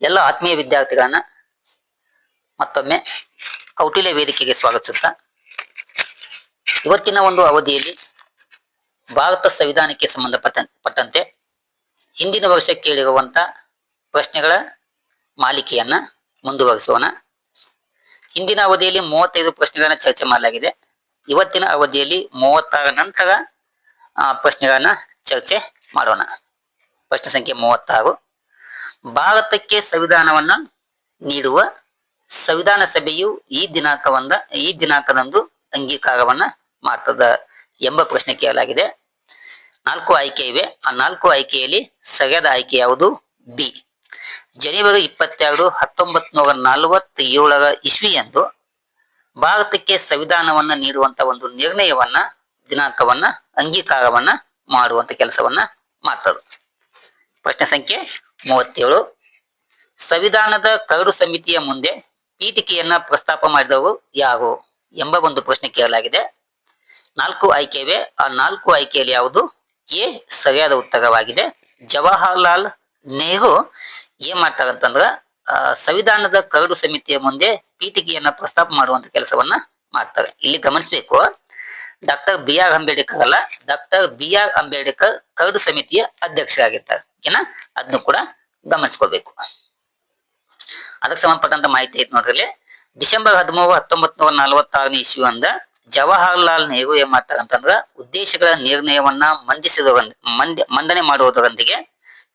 ಎಲ್ಲ ಆತ್ಮೀಯ ವಿದ್ಯಾರ್ಥಿಗಳನ್ನ ಮತ್ತೊಮ್ಮೆ ಕೌಟಿಲ್ಯ ವೇದಿಕೆಗೆ ಸ್ವಾಗತಿಸುತ್ತಾ. ಇವತ್ತಿನ ಒಂದು ಅವಧಿಯಲ್ಲಿ ಭಾರತ ಸಂವಿಧಾನಕ್ಕೆ ಸಂಬಂಧಪಟ್ಟಂತೆ ಪಟ್ಟಂತೆ ಹಿಂದಿನ ವರ್ಷ ಕೇಳಿರುವಂತ ಪ್ರಶ್ನೆಗಳ ಮಾಲಿಕೆಯನ್ನ ಮುಂದುವರಿಸೋಣ. ಹಿಂದಿನ ಅವಧಿಯಲ್ಲಿ ಮೂವತ್ತೈದು ಪ್ರಶ್ನೆಗಳನ್ನ ಚರ್ಚೆ ಮಾಡಲಾಗಿದೆ. ಇವತ್ತಿನ ಅವಧಿಯಲ್ಲಿ ಮೂವತ್ತಾರ ನಂತರ ಪ್ರಶ್ನೆಗಳನ್ನ ಚರ್ಚೆ ಮಾಡೋಣ. ಪ್ರಶ್ನೆ ಸಂಖ್ಯೆ ಮೂವತ್ತಾರು. ಭಾರತಕ್ಕೆ ಸಂವಿಧಾನವನ್ನ ನೀಡುವ ಸಂವಿಧಾನ ಸಭೆಯು ಈ ದಿನಾಂಕವನ್ನ, ಈ ದಿನಾಂಕದಂದು ಅಂಗೀಕಾರವನ್ನ ಮಾಡ್ತದ ಎಂಬ ಪ್ರಶ್ನೆ ಕೇಳಲಾಗಿದೆ. ನಾಲ್ಕು ಆಯ್ಕೆ ಇವೆ. ಆ ನಾಲ್ಕು ಆಯ್ಕೆಯಲ್ಲಿ ಸರಿಯಾದ ಆಯ್ಕೆ ಯಾವುದು? ಬಿ. ಜನವರಿ ಇಪ್ಪತ್ತೆರಡು ಹತ್ತೊಂಬತ್ ನೂರ ನಲವತ್ತ ಏಳರ ಇಸ್ವಿಯಂದು ಭಾರತಕ್ಕೆ ಸಂವಿಧಾನವನ್ನ ನೀಡುವಂತ ಒಂದು ನಿರ್ಣಯವನ್ನ, ದಿನಾಂಕವನ್ನ, ಅಂಗೀಕಾರವನ್ನ ಮಾಡುವಂತ ಕೆಲಸವನ್ನ ಮಾಡ್ತದೆ. ಪ್ರಶ್ನೆ ಸಂಖ್ಯೆ ಮೂವತ್ತೇಳು. ಸಂವಿಧಾನದ ಕರಡು ಸಮಿತಿಯ ಮುಂದೆ ಪೀಠಿಕೆಯನ್ನ ಪ್ರಸ್ತಾಪ ಮಾಡಿದವರು ಯಾರು ಎಂಬ ಒಂದು ಪ್ರಶ್ನೆ ಕೇಳಲಾಗಿದೆ. ನಾಲ್ಕು ಆಯ್ಕೆವೆ. ಆ ನಾಲ್ಕು ಆಯ್ಕೆಯಲ್ಲಿ ಯಾವುದು? ಎ ಸರಿಯಾದ ಉತ್ತರವಾಗಿದೆ. ಜವಾಹರ್ಲಾಲ್ ನೆಹರು ಏನ್ ಮಾಡ್ತಾರೆ ಅಂತಂದ್ರ ಸಂವಿಧಾನದ ಕರಡು ಸಮಿತಿಯ ಮುಂದೆ ಪೀಠಿಕೆಯನ್ನ ಪ್ರಸ್ತಾಪ ಮಾಡುವಂತ ಕೆಲಸವನ್ನ ಮಾಡ್ತಾರೆ. ಇಲ್ಲಿ ಗಮನಿಸಬೇಕು. ಡಾಕ್ಟರ್ ಬಿ ಆರ್ ಅಂಬೇಡ್ಕರ್ ಅಲ್ಲ, ಡಾಕ್ಟರ್ ಬಿ ಆರ್ ಅಂಬೇಡ್ಕರ್ ಕರಡು ಸಮಿತಿಯ ಅಧ್ಯಕ್ಷರಾಗಿರ್ತಾರೆ. ಓಕೆನಾ ಅದನ್ನು ಕೂಡ ಗಮನಿಸ್ಕೋಬೇಕು. ಅದಕ್ಕೆ ಸಂಬಂಧಪಟ್ಟಂತ ಮಾಹಿತಿ ಐತಿ ನೋಡ್ರಿ ಡಿಸೆಂಬರ್ ಹದಿಮೂರು ಹತ್ತೊಂಬತ್ ನೂರ ನಲವತ್ತಾರನೇ ಇಸ್ವಿ ಅಂದ ಜವಾಹರಲಾಲ್ ನೆಹರು ಏನ್ ಮಾಡ್ತಾರಂತಂದ್ರ ಉದ್ದೇಶಗಳ ನಿರ್ಣಯವನ್ನ ಮಂಡಿಸಿದ ಮಂದಿ ಮಂಡನೆ ಮಾಡುವುದರೊಂದಿಗೆ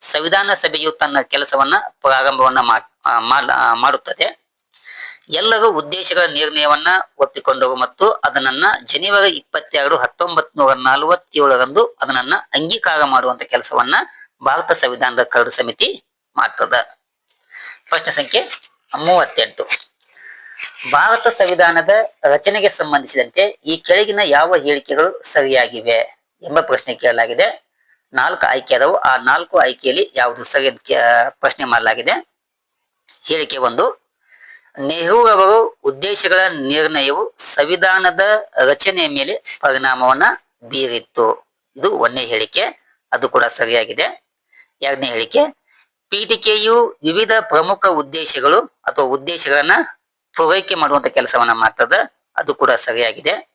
ಸಂವಿಧಾನ ಸಭೆಯು ತನ್ನ ಕೆಲಸವನ್ನ ಪ್ರಾರಂಭವನ್ನ ಮಾಡುತ್ತದೆ. ಎಲ್ಲರೂ ಉದ್ದೇಶಗಳ ನಿರ್ಣಯವನ್ನ ಒಪ್ಪಿಕೊಂಡರು ಮತ್ತು ಅದನ್ನ ಜನವರಿ ಇಪ್ಪತ್ತೆರಡು ಹತ್ತೊಂಬತ್ ನೂರ ನಲವತ್ತೇಳರಂದು ಅದನ್ನ ಅಂಗೀಕಾರ ಮಾಡುವಂತ ಕೆಲಸವನ್ನ ಭಾರತ ಸಂವಿಧಾನದ ಕರಡು ಸಮಿತಿ ಮಾಡ್ತದ. ಪ್ರಶ್ನೆ ಸಂಖ್ಯೆ ಮೂವತ್ತೆಂಟು. ಭಾರತ ಸಂವಿಧಾನದ ರಚನೆಗೆ ಸಂಬಂಧಿಸಿದಂತೆ ಈ ಕೆಳಗಿನ ಯಾವ ಹೇಳಿಕೆಗಳು ಸರಿಯಾಗಿವೆ ಎಂಬ ಪ್ರಶ್ನೆ ಕೇಳಲಾಗಿದೆ. ನಾಲ್ಕು ಆಯ್ಕೆ ಅದಾವು. ಆ ನಾಲ್ಕು ಆಯ್ಕೆಯಲ್ಲಿ ಯಾವುದು ಸರಿ ಪ್ರಶ್ನೆ ಮಾಡಲಾಗಿದೆ. ಹೇಳಿಕೆ ಒಂದು, ನೆಹರು ಅವರು ಉದ್ದೇಶಗಳ ನಿರ್ಣಯವು ಸಂವಿಧಾನದ ರಚನೆಯ ಮೇಲೆ ಪರಿಣಾಮವನ್ನ ಬೀರಿತ್ತು. ಇದು ಒಂದನೇ ಹೇಳಿಕೆ. ಅದು ಕೂಡ ಸರಿಯಾಗಿದೆ. ಎರಡನೇ ಹೇಳಿಕೆ, ಪೀಠಿಕೆಯು ವಿವಿಧ ಪ್ರಮುಖ ಉದ್ದೇಶಗಳು ಅಥವಾ ಉದ್ದೇಶಗಳನ್ನ ಪೂರೈಕೆ ಮಾಡುವಂತ ಕೆಲಸವನ್ನ ಮಾಡ್ತದ. ಅದು ಕೂಡ ಸರಿಯಾಗಿದೆ.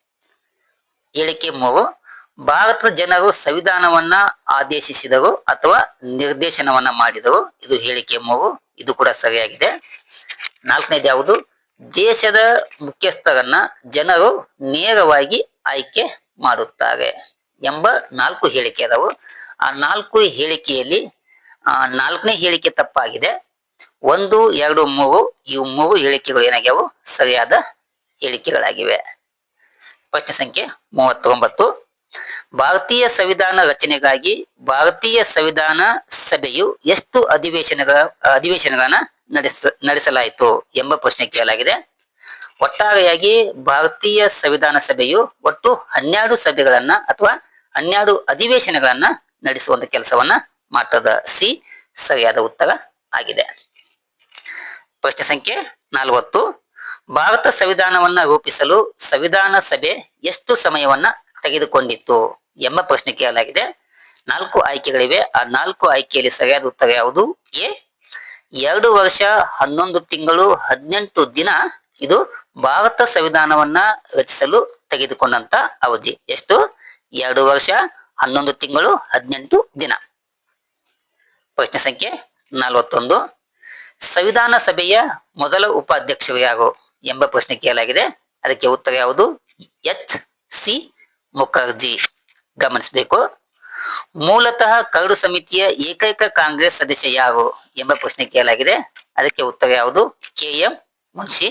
ಹೇಳಿಕೆ ಮೂರು, ಭಾರತದ ಜನರು ಸಂವಿಧಾನವನ್ನ ಆದೇಶಿಸಿದರು ಅಥವಾ ನಿರ್ದೇಶನವನ್ನ ಮಾಡಿದರು. ಇದು ಹೇಳಿಕೆ ಮೂರು, ಇದು ಕೂಡ ಸರಿಯಾಗಿದೆ. ನಾಲ್ಕನೇದು ಯಾವುದು? ದೇಶದ ಮುಖ್ಯಸ್ಥರನ್ನ ಜನರು ನೇರವಾಗಿ ಆಯ್ಕೆ ಮಾಡುತ್ತಾರೆ ಎಂಬ ನಾಲ್ಕು ಹೇಳಿಕೆ ಅದಾವು. ಆ ನಾಲ್ಕು ಹೇಳಿಕೆಯಲ್ಲಿ ನಾಲ್ಕನೇ ಹೇಳಿಕೆ ತಪ್ಪಾಗಿದೆ. ಒಂದು, ಎರಡು, ಮೂರು, ಇವು ಮೂರು ಹೇಳಿಕೆಗಳು ಏನಾಗ್ಯಾವು? ಸರಿಯಾದ ಹೇಳಿಕೆಗಳಾಗಿವೆ. ಪ್ರಶ್ನೆ ಸಂಖ್ಯೆ ಮೂವತ್ತೊಂಬತ್ತು. ಭಾರತೀಯ ಸಂವಿಧಾನ ರಚನೆಗಾಗಿ ಭಾರತೀಯ ಸಂವಿಧಾನ ಸಭೆಯು ಎಷ್ಟು ಅಧಿವೇಶನಗಳ, ಅಧಿವೇಶನಗಳನ್ನ ನಡೆಸ, ನಡೆಸಲಾಯಿತು ಎಂಬ ಪ್ರಶ್ನೆ ಕೇಳಲಾಗಿದೆ. ಒಟ್ಟಾರೆಯಾಗಿ ಭಾರತೀಯ ಸಂವಿಧಾನ ಸಭೆಯು ಒಟ್ಟು ಹನ್ನೆರಡು ಸಭೆಗಳನ್ನ ಅಥವಾ ಹನ್ನೆರಡು ಅಧಿವೇಶನಗಳನ್ನ ನಡೆಸುವಂತ ಕೆಲಸವನ್ನ ಮಾಡ್ತದ ಸಿ ಸರಿಯಾದ ಉತ್ತರ ಆಗಿದೆ. ಪ್ರಶ್ನೆ ಸಂಖ್ಯೆ ನಲವತ್ತು. ಭಾರತ ಸಂವಿಧಾನವನ್ನ ರೂಪಿಸಲು ಸಂವಿಧಾನ ಸಭೆ ಎಷ್ಟು ಸಮಯವನ್ನ ತೆಗೆದುಕೊಂಡಿತ್ತು ಎಂಬ ಪ್ರಶ್ನೆ ಕೇಳಲಾಗಿದೆ. ನಾಲ್ಕು ಆಯ್ಕೆಗಳಿವೆ. ಆ ನಾಲ್ಕು ಆಯ್ಕೆಯಲ್ಲಿ ಸರಿಯಾದ ಉತ್ತರ ಯಾವುದು? ಎ, ಎರಡು ವರ್ಷ, ಹನ್ನೊಂದು ತಿಂಗಳು, ಹದಿನೆಂಟು ದಿನ. ಇದು ಭಾರತ ಸಂವಿಧಾನವನ್ನ ರಚಿಸಲು ತೆಗೆದುಕೊಂಡಂತ ಅವಧಿ. ಎಷ್ಟು? ಎರಡು ವರ್ಷ, ಹನ್ನೊಂದು ತಿಂಗಳು, ಹದಿನೆಂಟು ದಿನ. ಪ್ರಶ್ನೆ ಸಂಖ್ಯೆ ನಲವತ್ತೊಂದು. ಸಂವಿಧಾನ ಸಭೆಯ ಮೊದಲ ಉಪಾಧ್ಯಕ್ಷರು ಯಾರು ಎಂಬ ಪ್ರಶ್ನೆ ಕೇಳಲಾಗಿದೆ. ಅದಕ್ಕೆ ಉತ್ತರ ಯಾವುದು? H C Mukherjee. ಗಮನಿಸಬೇಕು. ಮೂಲತಃ ಕರಡು ಸಮಿತಿಯ ಏಕೈಕ ಕಾಂಗ್ರೆಸ್ ಸದಸ್ಯ ಯಾರು ಎಂಬ ಪ್ರಶ್ನೆ ಕೇಳಲಾಗಿದೆ. ಅದಕ್ಕೆ ಉತ್ತರ ಯಾವುದು? ಕೆ ಎಂ ಮುನ್ಷಿ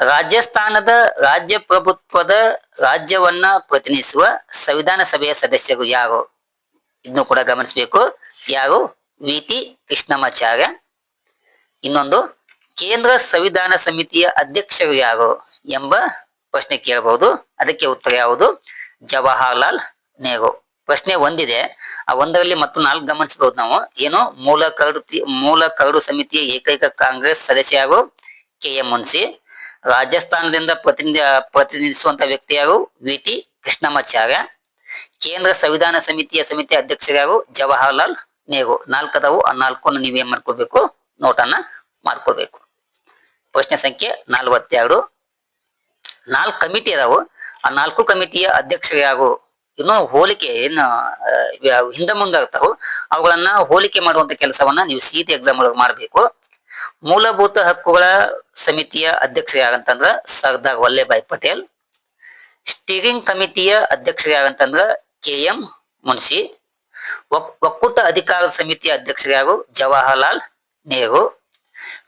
ರಾಜಸ್ಥಾನದ ರಾಜ್ಯ ಪ್ರಭುತ್ವದ ರಾಜ್ಯವನ್ನ ಪ್ರತಿನಿಧಿಸುವ ಸಂವಿಧಾನ ಸಭೆಯ ಸದಸ್ಯರು ಯಾರು? ಇದನ್ನು ಕೂಡ ಗಮನಿಸಬೇಕು. ಯಾರು? V T Krishnamachari. ಇನ್ನೊಂದು, ಕೇಂದ್ರ ಸಂವಿಧಾನ ಸಮಿತಿಯ ಅಧ್ಯಕ್ಷರು ಯಾರು ಎಂಬ ಪ್ರಶ್ನೆ ಕೇಳಬಹುದು. ಅದಕ್ಕೆ ಉತ್ತರ ಯಾವುದು? ಜವಾಹರ್ಲಾಲ್ ನೆಹರು. ಪ್ರಶ್ನೆ ಒಂದಿದೆ. ಆ ಒಂದರಲ್ಲಿ ಮತ್ತು ನಾಲ್ಕು ಗಮನಿಸಬಹುದು ನಾವು. ಏನು? ಮೂಲ ಕರಡು ಮೂಲ ಕರಡು ಸಮಿತಿಯ ಏಕೈಕ ಕಾಂಗ್ರೆಸ್ ಸದಸ್ಯ ಯಾರು? K M Munshi. ರಾಜಸ್ಥಾನದಿಂದ ಪ್ರತಿನಿಧಿ, ಪ್ರತಿನಿಧಿಸುವಂತ ವ್ಯಕ್ತಿ ಯಾರು? V T Krishnamachari. ಕೇಂದ್ರ ಸಂವಿಧಾನ ಸಮಿತಿಯ ಸಮಿತಿ ಅಧ್ಯಕ್ಷರು ಜವಾಹರ್ಲಾಲ್ ನೆಹರು. ನಾಲ್ಕದವು ಆ ನಾಲ್ಕನ್ನು ನೀವೇನ್ ಮಾಡ್ಕೋಬೇಕು? ನೋಟನ್ನ ಮಾಡ್ಕೋಬೇಕು. ಪ್ರಶ್ನೆ ಸಂಖ್ಯೆ ನಲ್ವತ್ತೆರಡು. ನಾಲ್ಕು ಕಮಿಟಿ ಅದಾವು. ಆ ನಾಲ್ಕು ಕಮಿಟಿಯ ಅಧ್ಯಕ್ಷರು ಯಾರು? ಇನ್ನು ಹೋಲಿಕೆ ಏನು ಹಿಂದೆ ಮುಂದೆ ಆಗ್ತಾವು. ಅವುಗಳನ್ನ ಹೋಲಿಕೆ ಮಾಡುವಂತ ಕೆಲಸವನ್ನ ನೀವು ಸಿಇಟಿ ಎಕ್ಸಾಮ್ ಒಳಗೆ ಮಾಡಬೇಕು. ಮೂಲಭೂತ ಹಕ್ಕುಗಳ ಸಮಿತಿಯ ಅಧ್ಯಕ್ಷರು ಯಾರಂತಂದ್ರ ಸರ್ದಾರ್ ವಲ್ಲಭಾಯ್ ಪಟೇಲ್. ಸ್ಟೀರಿಂಗ್ ಕಮಿಟಿಯ ಅಧ್ಯಕ್ಷರು ಯಾರಂತಂದ್ರ ಕೆ ಎಂ ಮುನ್ಸಿ ಒಕ್- ಒಕ್ಕೂಟ ಅಧಿಕಾರ ಸಮಿತಿಯ ಅಧ್ಯಕ್ಷರು ಯಾರು ಜವಾಹರ್ಲಾಲ್ ನೆಹರು,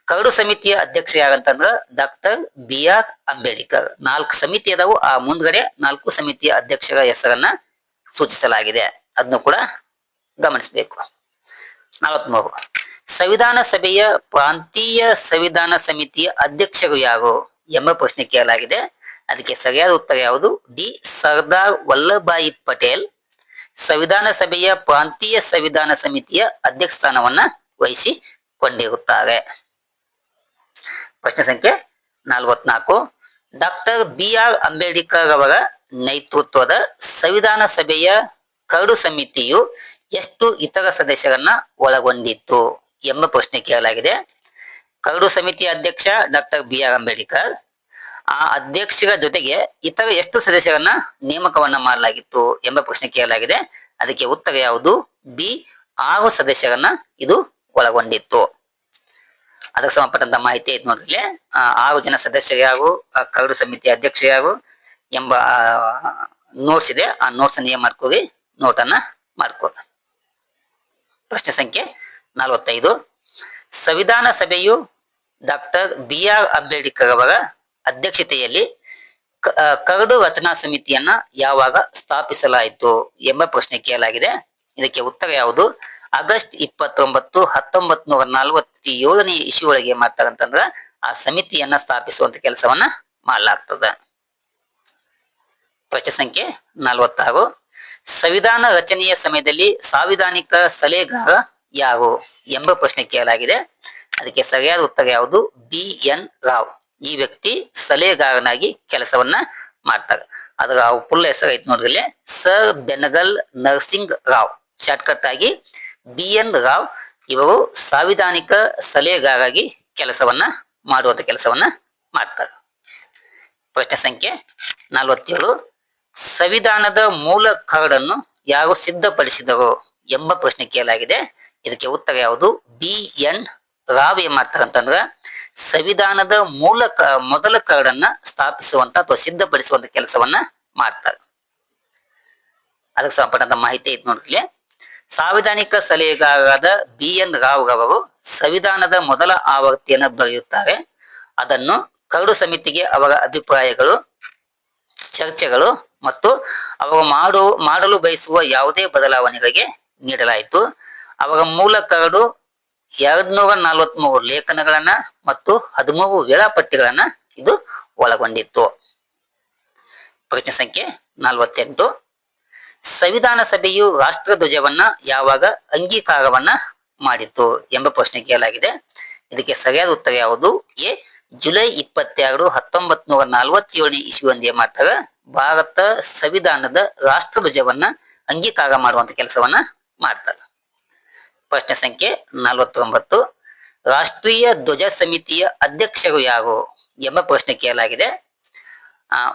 ಕರಡು ಸಮಿತಿಯ ಅಧ್ಯಕ್ಷ ಯಾರಂತಂದ್ರ ಡಾಕ್ಟರ್ ಬಿ ಆರ್ ಅಂಬೇಡ್ಕರ್. ನಾಲ್ಕು ಸಮಿತಿ ಅದಾವು. ಆ ಮುಂದ್ಗಡೆ ನಾಲ್ಕು ಸಮಿತಿಯ ಅಧ್ಯಕ್ಷರ ಹೆಸರನ್ನ ಸೂಚಿಸಲಾಗಿದೆ. ಅದನ್ನು ಕೂಡ ಗಮನಿಸಬೇಕು. ನಲವತ್ಮೂರು. ಸಂವಿಧಾನ ಸಭೆಯ ಪ್ರಾಂತೀಯ ಸಂವಿಧಾನ ಸಮಿತಿಯ ಅಧ್ಯಕ್ಷರು ಯಾರು ಎಂಬ ಪ್ರಶ್ನೆ ಕೇಳಲಾಗಿದೆ. ಅದಕ್ಕೆ ಸರಿಯಾದ ಉತ್ತರ ಯಾವುದು? ಡಿ. ಸರ್ದಾರ್ ವಲ್ಲಭಾಯಿ ಪಟೇಲ್ ಸಂವಿಧಾನ ಸಭೆಯ ಪ್ರಾಂತೀಯ ಸಂವಿಧಾನ ಸಮಿತಿಯ ಅಧ್ಯಕ್ಷ ಸ್ಥಾನವನ್ನ ವಹಿಸಿಕೊಂಡಿರುತ್ತಾರೆ. ಪ್ರಶ್ನೆ ಸಂಖ್ಯೆ ನಲವತ್ನಾಲ್ಕು. ಡಾಕ್ಟರ್ ಬಿ ಆರ್ ಅಂಬೇಡ್ಕರ್ ಅವರ ನೇತೃತ್ವದ ಸಂವಿಧಾನ ಸಭೆಯ ಕರಡು ಸಮಿತಿಯು ಎಷ್ಟು ಇತರ ಸದಸ್ಯರನ್ನ ಒಳಗೊಂಡಿತ್ತು ಎಂಬ ಪ್ರಶ್ನೆ ಕೇಳಲಾಗಿದೆ. ಕರಡು ಸಮಿತಿಯ ಅಧ್ಯಕ್ಷ ಡಾಕ್ಟರ್ ಬಿ ಆರ್ ಅಂಬೇಡ್ಕರ್ ಆ ಅಧ್ಯಕ್ಷರ ಜೊತೆಗೆ ಇತರ ಎಷ್ಟು ಸದಸ್ಯರನ್ನ ನೇಮಕವನ್ನ ಮಾಡಲಾಗಿತ್ತು ಎಂಬ ಪ್ರಶ್ನೆ ಕೇಳಲಾಗಿದೆ. ಅದಕ್ಕೆ ಉತ್ತರ ಯಾವುದು? ಬಿ, ಆರು ಸದಸ್ಯರನ್ನ ಇದು ಒಳಗೊಂಡಿತ್ತು. ಅದಕ್ಕೆ ಸಂಬಂಧಪಟ್ಟಂತ ಮಾಹಿತಿ ಐತೆ ನೋಡ್ರಿ ಆರು ಜನ ಸದಸ್ಯರು ಯಾರು? ಕರಡು ಸಮಿತಿ ಅಧ್ಯಕ್ಷ ಯಾರು ಎಂಬ ನೋಟ್ಸ್ ಇದೆ. ಆ ನೋಟ್ಸ್ ಅನ್ನ ಏನ್ ಮಾಡ್ಕೋರಿ ನೋಟನ್ನ ಮಾಡ್ಕೋರಿ ಪ್ರಶ್ನೆ ಸಂಖ್ಯೆ ನಲವತ್ತೈದು. ಸಂವಿಧಾನ ಸಭೆಯು ಡಾಕ್ಟರ್ ಬಿ ಆರ್ ಅಂಬೇಡ್ಕರ್ ಅವರ ಅಧ್ಯಕ್ಷತೆಯಲ್ಲಿ ಕರಡು ರಚನಾ ಸಮಿತಿಯನ್ನ ಯಾವಾಗ ಸ್ಥಾಪಿಸಲಾಯಿತು ಎಂಬ ಪ್ರಶ್ನೆ ಕೇಳಲಾಗಿದೆ. ಇದಕ್ಕೆ ಉತ್ತರ ಯಾವುದು? ಆಗಸ್ಟ್ ಇಪ್ಪತ್ತೊಂಬತ್ತು ಹತ್ತೊಂಬತ್ ನೂರ ನಲವತ್ತ ಏಳನೇ ಇಶು ಒಳಗೆ ಏನ್ ಆ ಸಮಿತಿಯನ್ನ ಸ್ಥಾಪಿಸುವಂತ ಕೆಲಸವನ್ನ ಮಾಡಲಾಗ್ತದ. ಪ್ರಶ್ನೆ ಸಂಖ್ಯೆ ನಲವತ್ತಾರು. ಸಂವಿಧಾನ ರಚನೆಯ ಸಮಯದಲ್ಲಿ ಸಾಂವಿಧಾನಿಕ ಸಲಹೆಗಾರ ಯಾರು ಎಂಬ ಪ್ರಶ್ನೆ ಕೇಳಲಾಗಿದೆ. ಅದಕ್ಕೆ ಸರಿಯಾದ ಉತ್ತರ ಯಾವುದು? B N Rao. ಈ ವ್ಯಕ್ತಿ ಸಲಹೆಗಾರನಾಗಿ ಕೆಲಸವನ್ನ ಮಾಡ್ತಾರೆ ಅದರ ಫುಲ್ ಹೆಸರು ಐತಿ ನೋಡ್ರಿ ಸರ್ ಬೆನಗಲ್ ನರ್ಸಿಂಗ್ ರಾವ್. ಶಾರ್ಟ್ಕಟ್ ಆಗಿ ಬಿ ಎನ್ ರಾವ್. ಇವರು ಸಾಂವಿಧಾನಿಕ ಸಲಹೆಗಾರಾಗಿ ಕೆಲಸವನ್ನ ಮಾಡುವಂತ ಕೆಲಸವನ್ನ ಮಾಡ್ತಾರೆ. ಪ್ರಶ್ನೆ ಸಂಖ್ಯೆ ನಲವತ್ತೇಳು. ಸಂವಿಧಾನದ ಮೂಲ ಕರಡನ್ನು ಯಾರು ಸಿದ್ಧಪಡಿಸಿದರು ಎಂಬ ಪ್ರಶ್ನೆ ಕೇಳಲಾಗಿದೆ. ಇದಕ್ಕೆ ಉತ್ತರ ಯಾವುದು? ಬಿ ಎನ್ ರಾವ್ ಏನ್ ಮಾಡ್ತಾರಂತಂದ್ರ ಸಂವಿಧಾನದ ಮೂಲ ಮೊದಲ ಕರಡನ್ನ ಸ್ಥಾಪಿಸುವಂತ ಅಥವಾ ಸಿದ್ಧಪಡಿಸುವಂತ ಕೆಲಸವನ್ನ ಮಾಡ್ತಾರೆ. ಅದಕ್ಕೆ ಸಂಬಂಧಪಟ್ಟಂತ ಮಾಹಿತಿ ಐತಿ ನೋಡ್ರಿ. ಸಾಂವಿಧಾನಿಕ ಸಲಹೆಗಾರರಾದ ಬಿ ಎನ್ ರಾವ್ ರವರು ಸಂವಿಧಾನದ ಮೊದಲ ಆವೃತ್ತಿಯನ್ನು ಬರೆಯುತ್ತಾರೆ. ಅದನ್ನು ಕರಡು ಸಮಿತಿಗೆ ಅವರ ಅಭಿಪ್ರಾಯಗಳು, ಚರ್ಚೆಗಳು ಮತ್ತು ಅವರು ಮಾಡು, ಮಾಡಲು ಬಯಸುವ ಯಾವುದೇ ಬದಲಾವಣೆಗಳಿಗೆ ನೀಡಲಾಯಿತು. ಅವರ ಮೂಲ ಕರಡು ಎರಡ್ ನೂರ ನಲವತ್ಮೂರು ಲೇಖನಗಳನ್ನ ಮತ್ತು ಹದಿಮೂರು ವೇಳಾಪಟ್ಟಿಗಳನ್ನ ಇದು ಒಳಗೊಂಡಿತ್ತು. ಪ್ರಶ್ನೆ ಸಂಖ್ಯೆ ನಲವತ್ತೆಂಟು. ಸಂವಿಧಾನ ಸಭೆಯು ರಾಷ್ಟ್ರ ಧ್ವಜವನ್ನ ಯಾವಾಗ ಅಂಗೀಕಾರವನ್ನ ಮಾಡಿತು ಎಂಬ ಪ್ರಶ್ನೆ ಕೇಳಲಾಗಿದೆ. ಇದಕ್ಕೆ ಸರಿಯಾದ ಉತ್ತರ ಯಾವುದು? ಎ, ಜುಲೈ ಇಪ್ಪತ್ತೆರಡು ಹತ್ತೊಂಬತ್ ನೂರ ನಲವತ್ತೇಳನೇ ಇಸ್ವಿಯೊಂದಿಗೆ ಮಾಡ್ತಾರೆ ಭಾರತ ಸಂವಿಧಾನದ ರಾಷ್ಟ್ರ ಧ್ವಜವನ್ನ ಅಂಗೀಕಾರ ಮಾಡುವಂತ ಕೆಲಸವನ್ನ ಮಾಡ್ತಾರೆ ಪ್ರಶ್ನೆ ಸಂಖ್ಯೆ ನಲವತ್ತೊಂಬತ್ತು. ರಾಷ್ಟ್ರೀಯ ಧ್ವಜ ಸಮಿತಿಯ ಅಧ್ಯಕ್ಷರು ಯಾರು ಎಂಬ ಪ್ರಶ್ನೆ ಕೇಳಲಾಗಿದೆ.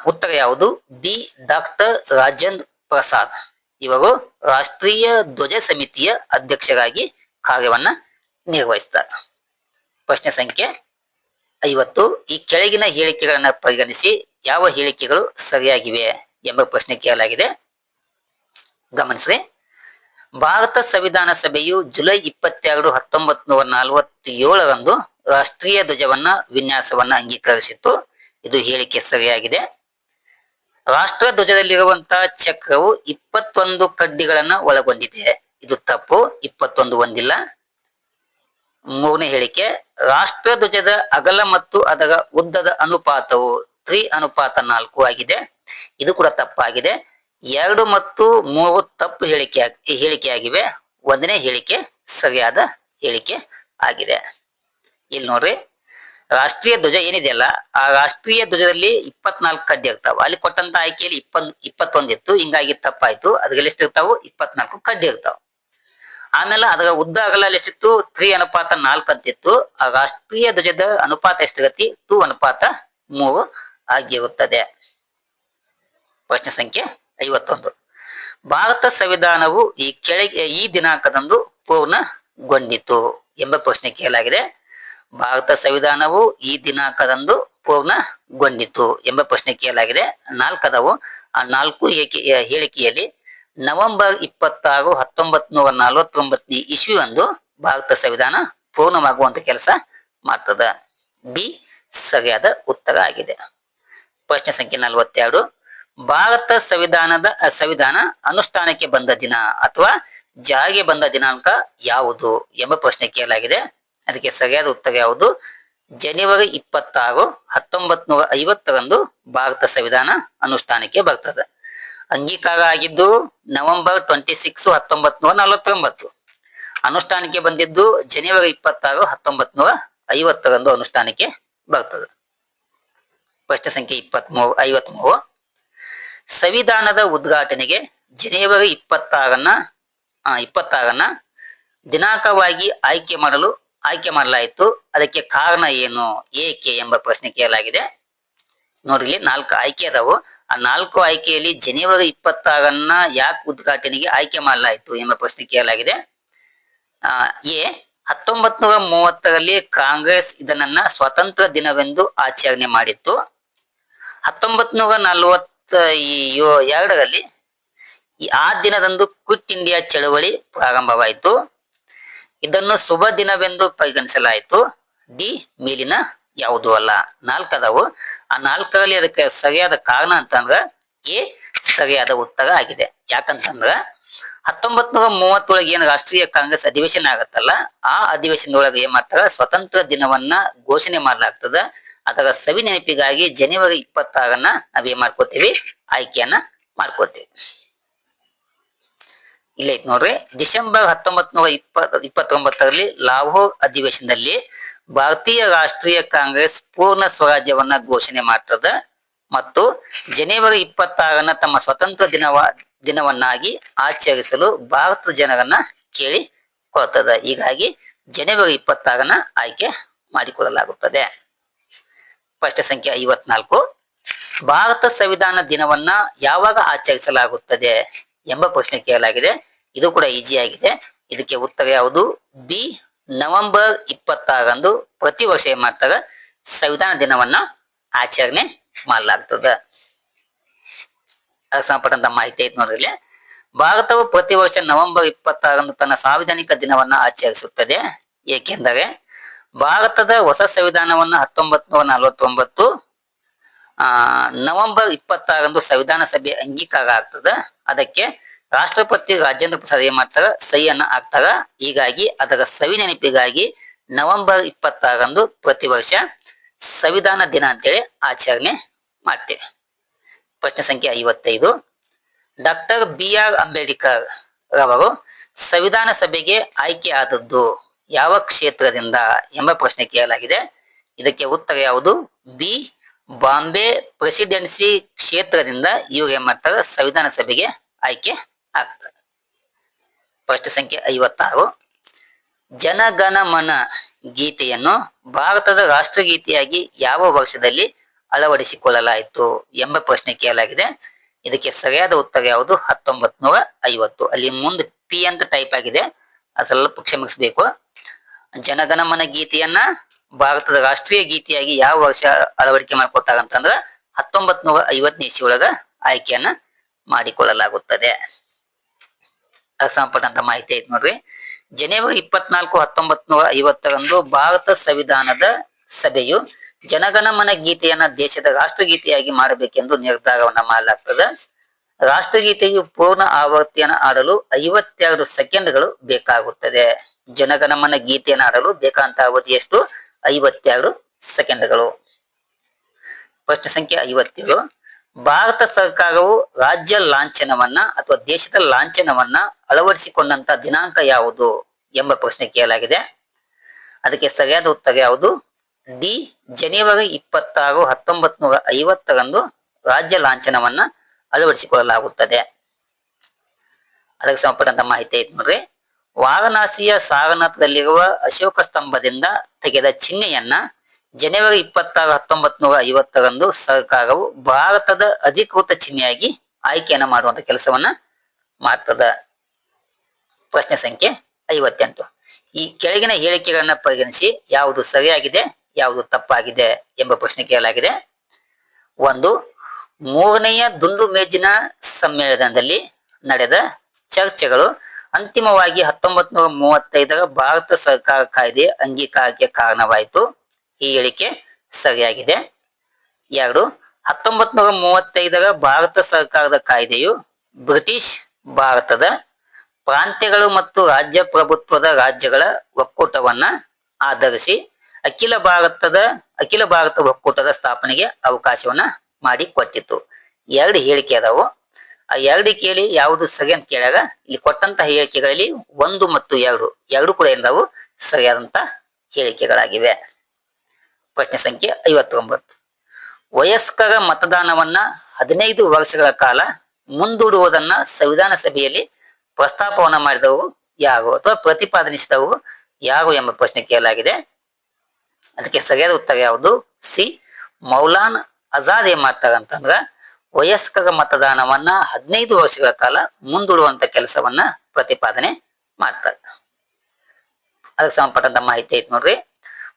ಉತ್ತರ ಯಾವುದು? B, doctor Rajendra Prasad. ಇವರು ರಾಷ್ಟ್ರೀಯ ಧ್ವಜ ಸಮಿತಿಯ ಅಧ್ಯಕ್ಷರಾಗಿ ಕಾರ್ಯವನ್ನ ನಿರ್ವಹಿಸ್ತಾರೆ. ಪ್ರಶ್ನೆ ಸಂಖ್ಯೆ ಐವತ್ತು. ಈ ಕೆಳಗಿನ ಹೇಳಿಕೆಗಳನ್ನ ಪರಿಗಣಿಸಿ ಯಾವ ಹೇಳಿಕೆಗಳು ಸರಿಯಾಗಿವೆ ಎಂಬ ಪ್ರಶ್ನೆ ಕೇಳಲಾಗಿದೆ. ಗಮನಿಸ್ರಿ. ಭಾರತ ಸಂವಿಧಾನ ಸಭೆಯು ಜುಲೈ ಇಪ್ಪತ್ತೆರಡು ಹತ್ತೊಂಬತ್ ನೂರ ನಲವತ್ತೇಳರಂದು ರಾಷ್ಟ್ರೀಯ ಧ್ವಜವನ್ನ, ವಿನ್ಯಾಸವನ್ನ ಅಂಗೀಕರಿಸಿತ್ತು. ಇದು ಹೇಳಿಕೆ ಸರಿಯಾಗಿದೆ. ರಾಷ್ಟ್ರ ಧ್ವಜದಲ್ಲಿರುವಂತಹ ಚಕ್ರವು ಇಪ್ಪತ್ತೊಂದು ಕಡ್ಡಿಗಳನ್ನ ಒಳಗೊಂಡಿದೆ. ಇದು ತಪ್ಪು, ಇಪ್ಪತ್ತೊಂದು ಒಂದಿಲ್ಲ. ಮೂರನೇ ಹೇಳಿಕೆ, ರಾಷ್ಟ್ರ ಧ್ವಜದ ಅಗಲ ಮತ್ತು ಅದರ ಉದ್ದದ ಅನುಪಾತವು ತ್ರಿ ಅನುಪಾತ ನಾಲ್ಕು ಆಗಿದೆ. ಇದು ಕೂಡ ತಪ್ಪಾಗಿದೆ. ಎರಡು ಮತ್ತು ಮೂರು ತಪ್ಪು ಹೇಳಿಕೆ ಹೇಳಿಕೆ ಹೇಳಿಕೆಯಾಗಿವೆ ಒಂದನೇ ಹೇಳಿಕೆ ಸರಿಯಾದ ಹೇಳಿಕೆ ಆಗಿದೆ. ಇಲ್ಲಿ ನೋಡ್ರಿ, ರಾಷ್ಟ್ರೀಯ ಧ್ವಜ ಏನಿದೆಯಲ್ಲ, ಆ ರಾಷ್ಟ್ರೀಯ ಧ್ವಜದಲ್ಲಿ ಇಪ್ಪತ್ನಾಲ್ಕು ಕಡ್ಡಿ ಇರ್ತಾವ. ಅಲ್ಲಿ ಕೊಟ್ಟಂತ ಆಯ್ಕೆಯಲ್ಲಿ ಇಪ್ಪತ್, ಇಪ್ಪತ್ತೊಂದು ಇತ್ತು. ಹಿಂಗಾಗಿ ತಪ್ಪಾಯ್ತು. ಅದ್ರಲ್ಲಿ ಎಷ್ಟು ಇರ್ತಾವು? ಇಪ್ಪತ್ನಾಲ್ಕು ಕಡ್ಡಿ ಇರ್ತಾವ. ಆಮೇಲೆ ಅದರ ಉದ್ದ ಅಗಲ ಎಷ್ಟಿತ್ತು? ತ್ರೀ ಅನುಪಾತ ನಾಲ್ಕು ಅಂತಿತ್ತು ಆ ರಾಷ್ಟ್ರೀಯ ಧ್ವಜದ ಅನುಪಾತ ಎಷ್ಟಿರತಿ ಟೂ ಅನುಪಾತ ಮೂರು ಆಗಿರುತ್ತದೆ. ಪ್ರಶ್ನೆ ಸಂಖ್ಯೆ ಐವತ್ತೊಂದು. ಭಾರತ ಸಂವಿಧಾನವು ಈ ಕೆಳಗೆ, ಈ ದಿನಾಂಕದಂದು ಪೂರ್ಣಗೊಂಡಿತು ಎಂಬ ಪ್ರಶ್ನೆ ಕೇಳಲಾಗಿದೆ. ಭಾರತ ಸಂವಿಧಾನವು ಈ ದಿನಾಂಕದಂದು ಪೂರ್ಣಗೊಂಡಿತು ಎಂಬ ಪ್ರಶ್ನೆ ಕೇಳಲಾಗಿದೆ. ನಾಲ್ಕದವು, ಆ ನಾಲ್ಕು ಹೇಳಿಕೆಯಲ್ಲಿ ನವೆಂಬರ್ ಇಪ್ಪತ್ತಾರು ಹತ್ತೊಂಬತ್ ನೂರ ನಲವತ್ತೊಂಬತ್ತನೇ ಇಸ್ವಿಯಂದು ಭಾರತ ಸಂವಿಧಾನ ಪೂರ್ಣವಾಗುವಂತ ಕೆಲಸ ಮಾಡ್ತದ. ಬಿ, ಸರಿಯಾದ ಉತ್ತರ ಆಗಿದೆ. ಪ್ರಶ್ನೆ ಸಂಖ್ಯೆ ನಲವತ್ತೆರಡು. ಭಾರತ ಸಂವಿಧಾನದ ಸಂವಿಧಾನ ಅನುಷ್ಠಾನಕ್ಕೆ ಬಂದ ದಿನ ಅಥವಾ ಜಾರಿಗೆ ಬಂದ ದಿನಾಂಕ ಯಾವುದು ಎಂಬ ಪ್ರಶ್ನೆ ಕೇಳಲಾಗಿದೆ. ಅದಕ್ಕೆ ಸರಿಯಾದ ಉತ್ತರ ಯಾವುದು? ಜನವರಿ ಇಪ್ಪತ್ತಾರು ಹತ್ತೊಂಬತ್ ನೂರ ಐವತ್ತರಂದು ಭಾರತ ಸಂವಿಧಾನ ಅನುಷ್ಠಾನಕ್ಕೆ ಬರ್ತದೆ. ಅಂಗೀಕಾರ ಆಗಿದ್ದು ನವೆಂಬರ್ ಟ್ವೆಂಟಿ ಸಿಕ್ಸ್ ಹತ್ತೊಂಬತ್ ನೂರ ನಲವತ್ತೊಂಬತ್ತು. ಅನುಷ್ಠಾನಕ್ಕೆ ಬಂದಿದ್ದು ಜನವರಿ ಇಪ್ಪತ್ತಾರು ಹತ್ತೊಂಬತ್ ನೂರ ಐವತ್ತರಂದು ಅನುಷ್ಠಾನಕ್ಕೆ ಬರ್ತದೆ. ಪ್ರಶ್ನೆ ಸಂಖ್ಯೆ ಇಪ್ಪತ್ಮೂರು, ಐವತ್ಮೂರು. ಸಂವಿಧಾನದ ಉದ್ಘಾಟನೆಗೆ ಜನವರಿ ಇಪ್ಪತ್ತಾರನ್ನ ಇಪ್ಪತ್ತಾರನ್ನ ದಿನಾಂಕವಾಗಿ ಆಯ್ಕೆ ಮಾಡಲು ಆಯ್ಕೆ ಮಾಡಲಾಯಿತು. ಅದಕ್ಕೆ ಕಾರಣ ಏನು, ಏಕೆ ಎಂಬ ಪ್ರಶ್ನೆ ಕೇಳಲಾಗಿದೆ. ನೋಡ್ರಿ ನಾಲ್ಕು ಆಯ್ಕೆ ಅದಾವು. ಆ ನಾಲ್ಕು ಆಯ್ಕೆಯಲ್ಲಿ ಜನವರಿ ಇಪ್ಪತ್ತಾರನ್ನ ಯಾಕೆ ಉದ್ಘಾಟನೆಗೆ ಆಯ್ಕೆ ಮಾಡಲಾಯಿತು ಎಂಬ ಪ್ರಶ್ನೆ ಕೇಳಲಾಗಿದೆ. ಆ, ಎ ಹತ್ತೊಂಬತ್ ನೂರ ಮೂವತ್ತರಲ್ಲಿ ಕಾಂಗ್ರೆಸ್ ಇದನ್ನ ಸ್ವತಂತ್ರ ದಿನವೆಂದು ಆಚರಣೆ ಮಾಡಿತ್ತು. ಹತ್ತೊಂಬತ್ ನೂರ ಈ ಎರಡರಲ್ಲಿ ಆ ದಿನದಂದು ಕ್ವಿಟ್ ಇಂಡಿಯಾ ಚಳವಳಿ ಪ್ರಾರಂಭವಾಯಿತು. ಇದನ್ನು ಶುಭ ದಿನವೆಂದು ಪರಿಗಣಿಸಲಾಯಿತು. ಡಿ ಮೇಲಿನ ಯಾವುದು ಅಲ್ಲ, ನಾಲ್ಕದವು. ಆ ನಾಲ್ಕರಲ್ಲಿ ಅದಕ್ಕೆ ಸರಿಯಾದ ಕಾರಣ ಅಂತಂದ್ರ ಎ ಸರಿಯಾದ ಉತ್ತರ ಆಗಿದೆ. ಯಾಕಂತಂದ್ರ ಹತ್ತೊಂಬತ್ ನೂರ ಮೂವತ್ತೊಳಗೆ ಏನ್ ರಾಷ್ಟ್ರೀಯ ಕಾಂಗ್ರೆಸ್ ಅಧಿವೇಶನ ಆಗತ್ತಲ್ಲ, ಆ ಅಧಿವೇಶನದೊಳಗೆ ಏನ್ ಮಾಡ್ತಾರ ಸ್ವತಂತ್ರ ದಿನವನ್ನ ಘೋಷಣೆ ಮಾಡ್ಲಾಗ್ತದ. ಅದರ ಸವಿ ನೆನಪಿಗಾಗಿ ಜನವರಿ ಇಪ್ಪತ್ತಾರನ್ನ ನಾವೇನ್ ಮಾಡ್ಕೋತೀವಿ? ಆಯ್ಕೆಯನ್ನ ಮಾಡ್ಕೋತೀವಿ. ಇಲ್ಲ ಐತ್ ನೋಡ್ರಿ. ಡಿಸೆಂಬರ್ ಹತ್ತೊಂಬತ್ ನೂರ ಇಪ್ಪತ್, ಇಪ್ಪತ್ತೊಂಬತ್ತರಲ್ಲಿ ಲಾಹೋರ್ ಅಧಿವೇಶನದಲ್ಲಿ ಭಾರತೀಯ ರಾಷ್ಟ್ರೀಯ ಕಾಂಗ್ರೆಸ್ ಪೂರ್ಣ ಸ್ವರಾಜ್ಯವನ್ನ ಘೋಷಣೆ ಮಾಡ್ತದ ಮತ್ತು ಜನವರಿ ಇಪ್ಪತ್ತಾರನ್ನ ತಮ್ಮ ಸ್ವತಂತ್ರ ದಿನವ, ದಿನವನ್ನಾಗಿ ಆಚರಿಸಲು ಭಾರತ ಜನರನ್ನ ಕೇಳಿ ಕೇಳಿಕೊಳ್ತದ ಹೀಗಾಗಿ ಜನವರಿ ಇಪ್ಪತ್ತಾರನ್ನ ಆಯ್ಕೆ ಮಾಡಿಕೊಳ್ಳಲಾಗುತ್ತದೆ. ಪ್ರಶ್ನೆ ಸಂಖ್ಯೆ ಐವತ್ನಾಲ್ಕು. ಭಾರತ ಸಂವಿಧಾನ ದಿನವನ್ನ ಯಾವಾಗ ಆಚರಿಸಲಾಗುತ್ತದೆ ಎಂಬ ಪ್ರಶ್ನೆ ಕೇಳಲಾಗಿದೆ. ಇದು ಕೂಡ ಈಜಿ ಆಗಿದೆ. ಇದಕ್ಕೆ ಉತ್ತರ ಯಾವುದು? ಬಿ, ನವೆಂಬರ್ ಇಪ್ಪತ್ತಾರಂದು ಪ್ರತಿ ವರ್ಷ ಏನ್ ಸಂವಿಧಾನ ದಿನವನ್ನ ಆಚರಣೆ ಮಾಡಲಾಗ್ತದ. ಸಂಬಂಧಪಟ್ಟಂತ ಮಾಹಿತಿ ಐತಿ ನೋಡ್ರಿ ಭಾರತವು ಪ್ರತಿ ವರ್ಷ ನವೆಂಬರ್ ಇಪ್ಪತ್ತಾರಂದು ತನ್ನ ಸಾಂವಿಧಾನಿಕ ದಿನವನ್ನ ಆಚರಿಸುತ್ತದೆ. ಏಕೆಂದರೆ ಭಾರತದ ಹೊಸ ಸಂವಿಧಾನವನ್ನು ಹತ್ತೊಂಬತ್ ನೂರ ನಲವತ್ತೊಂಬತ್ತು, ಆ, ನವೆಂಬರ್ ಇಪ್ಪತ್ತಾರಂದು ಸಂವಿಧಾನ ಸಭೆ ಅಂಗೀಕಾರ ಆಗ್ತದ. ಅದಕ್ಕೆ ರಾಷ್ಟ್ರಪತಿ ರಾಜೇಂದ್ರ ಪ್ರಸಾದ್ ಏನ್ ಮಾಡ್ತಾರ? ಸಹಿಯನ್ನ ಹಾಕ್ತಾರ. ಹೀಗಾಗಿ ಅದರ ಸವಿ ನೆನಪಿಗಾಗಿ ನವೆಂಬರ್ ಇಪ್ಪತ್ತಾರಂದು ಪ್ರತಿ ವರ್ಷ ಸಂವಿಧಾನ ದಿನ ಅಂತೇಳಿ ಆಚರಣೆ ಮಾಡ್ತೇವೆ. ಪ್ರಶ್ನೆ ಸಂಖ್ಯೆ ಐವತ್ತೈದು. ಡಾಕ್ಟರ್ ಬಿ ಆರ್ ಅಂಬೇಡ್ಕರ್ ರವರು ಸಂವಿಧಾನ ಸಭೆಗೆ ಆಯ್ಕೆ ಆದದ್ದು ಯಾವ ಕ್ಷೇತ್ರದಿಂದ ಎಂಬ ಪ್ರಶ್ನೆ ಕೇಳಲಾಗಿದೆ. ಇದಕ್ಕೆ ಉತ್ತರ ಯಾವುದು? ಬಿ, ಬಾಂಬೆ ಪ್ರೆಸಿಡೆನ್ಸಿ ಕ್ಷೇತ್ರದಿಂದ ಇವರು ಏನ್ ಮಾಡ್ತಾರೆ ಸಂವಿಧಾನ ಸಭೆಗೆ ಆಯ್ಕೆ ಆಗ್ತಾರೆ ಪ್ರಶ್ನೆ ಸಂಖ್ಯೆ ಐವತ್ತಾರು. ಜನಗಣಮನ ಗೀತೆಯನ್ನು ಭಾರತದ ರಾಷ್ಟ್ರಗೀತೆಯಾಗಿ ಯಾವ ವರ್ಷದಲ್ಲಿ ಅಳವಡಿಸಿಕೊಳ್ಳಲಾಯಿತು ಎಂಬ ಪ್ರಶ್ನೆ ಕೇಳಲಾಗಿದೆ. ಇದಕ್ಕೆ ಸರಿಯಾದ ಉತ್ತರ ಯಾವುದು? ಹತ್ತೊಂಬತ್ ನೂರ ಐವತ್ತು. ಅಲ್ಲಿ ಮುಂದೆ ಪಿ ಅಂತ ಟೈಪ್ ಆಗಿದೆ. ಅದು ಸ್ವಲ್ಪ ಕ್ಷಮಿಸಬೇಕು ಜನಗಣಮನ ಗೀತೆಯನ್ನ ಭಾರತದ ರಾಷ್ಟ್ರೀಯ ಗೀತೆಯಾಗಿ ಯಾವ ವರ್ಷ ಅಳವಡಿಕೆ ಮಾಡ್ಕೊತಾರಂತಂದ್ರ ಹತ್ತೊಂಬತ್ ನೂರ ಐವತ್ತನೇ ಇಸಿ ಒಳಗ ಆಯ್ಕೆಯನ್ನ ಮಾಡಿಕೊಳ್ಳಲಾಗುತ್ತದೆ. ಸಂಬಂಧಪಟ್ಟಂತ ಮಾಹಿತಿ ಐತಿ ನೋಡ್ರಿ. ಜನವರಿ ಇಪ್ಪತ್ನಾಲ್ಕು ಹತ್ತೊಂಬತ್ ನೂರ ಐವತ್ತರಂದು ಭಾರತ ಸಂವಿಧಾನದ ಸಭೆಯು ಜನಗಣಮನ ಗೀತೆಯನ್ನ ದೇಶದ ರಾಷ್ಟ್ರಗೀತೆಯಾಗಿ ಮಾಡಬೇಕೆಂದು ನಿರ್ಧಾರವನ್ನ ಮಾಡಲಾಗ್ತದೆ. ರಾಷ್ಟ್ರಗೀತೆಯು ಪೂರ್ಣ ಆವೃತ್ತಿಯನ್ನು ಆಡಲು ಐವತ್ತೆರಡು ಸೆಕೆಂಡ್ಗಳು ಬೇಕಾಗುತ್ತದೆ. ಜನಗಣಮನ ಗೀತೆಯನ್ನು ಆಡಲು ಬೇಕಾದಂತ ಅವಧಿ ಎಷ್ಟು? ಐವತ್ತೆರಡು ಸೆಕೆಂಡ್ಗಳು. ಪ್ರಶ್ನೆ ಸಂಖ್ಯೆ ಐವತ್ತೇಳು. ಭಾರತ ಸರ್ಕಾರವು ರಾಜ್ಯ ಲಾಂಛನವನ್ನ ಅಥವಾ ದೇಶದ ಲಾಂಛನವನ್ನ ಅಳವಡಿಸಿಕೊಂಡಂತ ದಿನಾಂಕ ಯಾವುದು ಎಂಬ ಪ್ರಶ್ನೆ ಕೇಳಲಾಗಿದೆ. ಅದಕ್ಕೆ ಸರಿಯಾದ ಉತ್ತರ ಯಾವುದು? ಡಿ. ಜನವರಿ ಇಪ್ಪತ್ತಾರು ಹತ್ತೊಂಬತ್ ನೂರ ಐವತ್ತರಂದು ರಾಜ್ಯ ಲಾಂಛನವನ್ನ ಅಳವಡಿಸಿಕೊಳ್ಳಲಾಗುತ್ತದೆ. ಅದಕ್ಕೆ ಸಂಬಂಧಪಟ್ಟಂತ ಮಾಹಿತಿ ಐತಿ ನೋಡ್ರಿ. ವಾರಣಾಸಿಯ ಸಾರನಾಥದಲ್ಲಿರುವ ಅಶೋಕ ಸ್ತಂಭದಿಂದ ತೆಗೆದ ಚಿಹ್ನೆಯನ್ನ ಜನವರಿ ಇಪ್ಪತ್ತಾರು ಹತ್ತೊಂಬತ್ ನೂರ ಐವತ್ತರಂದು ಸರ್ಕಾರವು ಭಾರತದ ಅಧಿಕೃತ ಚಿಹ್ನೆಯಾಗಿ ಆಯ್ಕೆಯನ್ನ ಮಾಡುವಂತ ಕೆಲಸವನ್ನ ಮಾಡ್ತದ. ಪ್ರಶ್ನೆ ಸಂಖ್ಯೆ ಐವತ್ತೆಂಟು. ಈ ಕೆಳಗಿನ ಹೇಳಿಕೆಗಳನ್ನ ಪರಿಗಣಿಸಿ ಯಾವುದು ಸರಿಯಾಗಿದೆ, ಯಾವುದು ತಪ್ಪಾಗಿದೆ ಎಂಬ ಪ್ರಶ್ನೆ ಕೇಳಲಾಗಿದೆ. ಒಂದು ಮೂರನೆಯ ದುಂಡು ಮೇಜಿನ ಸಮ್ಮೇಳನದಲ್ಲಿ ನಡೆದ ಚರ್ಚೆಗಳು ಅಂತಿಮವಾಗಿ ಹತ್ತೊಂಬತ್ ನೂರ ಮೂವತ್ತೈದರ ಭಾರತ ಸರ್ಕಾರ ಕಾಯ್ದೆ ಅಂಗೀಕಾರಕ್ಕೆ ಕಾರಣವಾಯಿತು. ಈ ಹೇಳಿಕೆ ಸರಿಯಾಗಿದೆ. ಎರಡು ಹತ್ತೊಂಬತ್ ನೂರ ಮೂವತ್ತೈದರ ಭಾರತ ಸರ್ಕಾರದ ಕಾಯ್ದೆಯು ಬ್ರಿಟಿಷ್ ಭಾರತದ ಪ್ರಾಂತ್ಯಗಳು ಮತ್ತು ರಾಜ್ಯ ಪ್ರಭುತ್ವದ ರಾಜ್ಯಗಳ ಒಕ್ಕೂಟವನ್ನ ಆಧರಿಸಿ ಅಖಿಲ ಭಾರತದ, ಅಖಿಲ ಭಾರತ ಒಕ್ಕೂಟದ ಸ್ಥಾಪನೆಗೆ ಅವಕಾಶವನ್ನ ಮಾಡಿ ಕೊಟ್ಟಿತ್ತು ಎರಡು ಹೇಳಿಕೆ ಅದಾವು. ಆ ಎರಡು ಕೇಳಿ ಯಾವುದು ಸರಿ ಅಂತ ಕೇಳಿದಾಗ ಇಲ್ಲಿ ಕೊಟ್ಟಂತ ಹೇಳಿಕೆಗಳಲ್ಲಿ ಒಂದು ಮತ್ತು ಎರಡು ಎರಡು ಕೂಡ ಏನದಾವು? ಸರಿಯಾದಂತ ಹೇಳಿಕೆಗಳಾಗಿವೆ. ಪ್ರಶ್ನೆ ಸಂಖ್ಯೆ ಐವತ್ತೊಂಬತ್ತು. ವಯಸ್ಕರ ಮತದಾನವನ್ನ ಹದಿನೈದು ವರ್ಷಗಳ ಕಾಲ ಮುಂದೂಡುವುದನ್ನ ಸಂವಿಧಾನ ಸಭೆಯಲ್ಲಿ ಪ್ರಸ್ತಾಪವನ್ನು ಮಾಡಿದವು ಯಾರು ಅಥವಾ ಪ್ರತಿಪಾದನಿಸಿದವು ಯಾರು ಎಂಬ ಪ್ರಶ್ನೆ ಕೇಳಲಾಗಿದೆ. ಅದಕ್ಕೆ ಸರಿಯಾದ ಉತ್ತರ ಯಾವುದು? ಸಿ. ಮೌಲಾನ್ ಆಜಾದ್ ಏನ್ ಮಾಡ್ತಾರೆ ಅಂತಂದ್ರ ವಯಸ್ಕರ ಮತದಾನವನ್ನ ಹದಿನೈದು ವರ್ಷಗಳ ಕಾಲ ಮುಂದೂಡುವಂತ ಕೆಲಸವನ್ನ ಪ್ರತಿಪಾದನೆ ಮಾಡ್ತಾರೆ. ಅದಕ್ಕೆ ಸಂಬಂಧಪಟ್ಟಂತ ಮಾಹಿತಿ ಐತಿ ನೋಡ್ರಿ.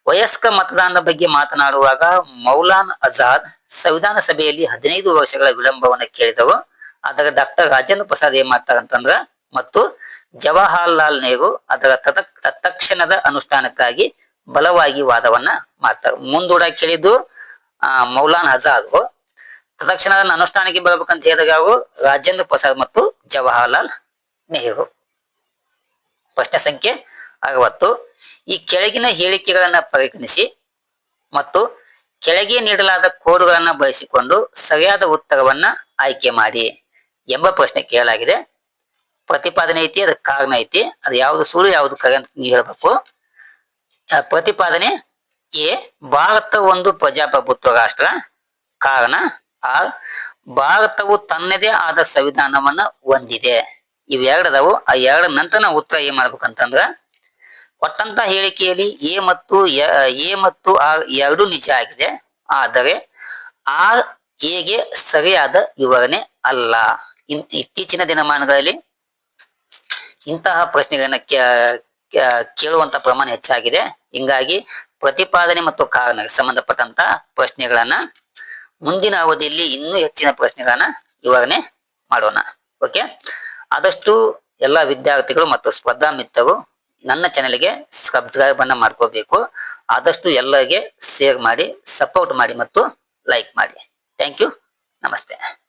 ವಯಸ್ಕ ಮತದಾನದ ಬಗ್ಗೆ ಮಾತನಾಡುವಾಗ ಮೌಲಾನ್ ಆಜಾದ್ ಸಂವಿಧಾನ ಸಭೆಯಲ್ಲಿ ಹದಿನೈದು ವರ್ಷಗಳ ವಿಳಂಬವನ್ನ ಕೇಳಿದವು ಅದರ ಡಾಕ್ಟರ್ ರಾಜೇಂದ್ರ ಪ್ರಸಾದ್ ಏನ್ ಮಾಡ್ತಾರೆ ಅಂತಂದ್ರ ಮತ್ತು ಜವಾಹರಲಾಲ್ ನೆಹರು ಅದರ ತಕ್ಷಣದ ಅನುಷ್ಠಾನಕ್ಕಾಗಿ ಬಲವಾಗಿ ವಾದವನ್ನ ಮಾಡ್ತಾರೆ. ಮುಂದೂಡ ಕೇಳಿದ್ದು ಮೌಲಾನ್ ಆಜಾದ್ ತತ್ಕ್ಷಣದ ಅನುಷ್ಠಾನಕ್ಕೆ ಬರಬೇಕಂತ ಹೇಳಿದಾಗ ರಾಜೇಂದ್ರ ಪ್ರಸಾದ್ ಮತ್ತು ಜವಾಹರ್ಲಾಲ್ ನೆಹರು. ಪ್ರಶ್ನೆ ಸಂಖ್ಯೆ ಅರವತ್ತು. ಈ ಕೆಳಗಿನ ಹೇಳಿಕೆಗಳನ್ನ ಪರಿಗಣಿಸಿ ಮತ್ತು ಕೆಳಗೆ ನೀಡಲಾದ ಕೋಡುಗಳನ್ನ ಬಳಸಿಕೊಂಡು ಸರಿಯಾದ ಉತ್ತರವನ್ನ ಆಯ್ಕೆ ಮಾಡಿ ಎಂಬ ಪ್ರಶ್ನೆ ಕೇಳಲಾಗಿದೆ. ಪ್ರತಿಪಾದನೆ ಐತಿ, ಅದಕ್ಕೆ ಕಾರಣ ಐತಿ. ಅದು ಯಾವುದು ಸುಳ್ಳು ಯಾವುದು ಕರೆ ಅಂತ ನೀವು ಹೇಳ್ಬೇಕು. ಪ್ರತಿಪಾದನೆ ಎ ಭಾರತ ಒಂದು ಪ್ರಜಾಪ್ರಭುತ್ವ ರಾಷ್ಟ್ರ. ಕಾರಣ ಆರ್ ಭಾರತವು ತನ್ನದೇ ಆದ ಸಂವಿಧಾನವನ್ನ ಹೊಂದಿದೆ. ಇವೆರಡದವು, ಆ ಎರಡ ನಂತರ ನಾವು ಉತ್ತರ ಏನ್ ಮಾಡ್ಬೇಕಂತಂದ್ರ, ಕೊಟ್ಟಂತ ಹೇಳಿಕೆಯಲ್ಲಿ ಎ ಮತ್ತು ಎ ಮತ್ತು ಆರ್ ಎರಡು ನಿಜ ಆಗಿದೆ. ಆದರೆ ಆರ್ ಎಗೆ ಸರಿಯಾದ ವಿವರಣೆ ಅಲ್ಲ. ಇತ್ತೀಚಿನ ದಿನಮಾನಗಳಲ್ಲಿ ಇಂತಹ ಪ್ರಶ್ನೆಗಳನ್ನ ಕೇಳುವಂತ ಪ್ರಮಾಣ ಹೆಚ್ಚಾಗಿದೆ. ಹಿಂಗಾಗಿ ಪ್ರತಿಪಾದನೆ ಮತ್ತು ಕಾರಣಕ್ಕೆ ಸಂಬಂಧಪಟ್ಟಂತ ಪ್ರಶ್ನೆಗಳನ್ನ ಮುಂದಿನ ಅವಧಿಯಲ್ಲಿ ಇನ್ನೂ ಹೆಚ್ಚಿನ ಪ್ರಶ್ನೆಗಳನ್ನ ವಿವರಣೆ ಮಾಡೋಣ. ಓಕೆ ಆದಷ್ಟು ಎಲ್ಲ ವಿದ್ಯಾರ್ಥಿಗಳು ಮತ್ತು ಸ್ಪರ್ಧಾ ಮಿತ್ರರು ನನ್ನ ಚಾನೆಲ್ಗೆ ಸಬ್ಸ್ಕ್ರೈಬ್ ಅನ್ನ ಮಾಡ್ಕೋಬೇಕು. ಆದಷ್ಟು ಎಲ್ಲರಿಗೆ ಶೇರ್ ಮಾಡಿ ಸಪೋರ್ಟ್ ಮಾಡಿ ಮತ್ತು ಲೈಕ್ ಮಾಡಿ. ಥ್ಯಾಂಕ್ ಯು ನಮಸ್ತೆ.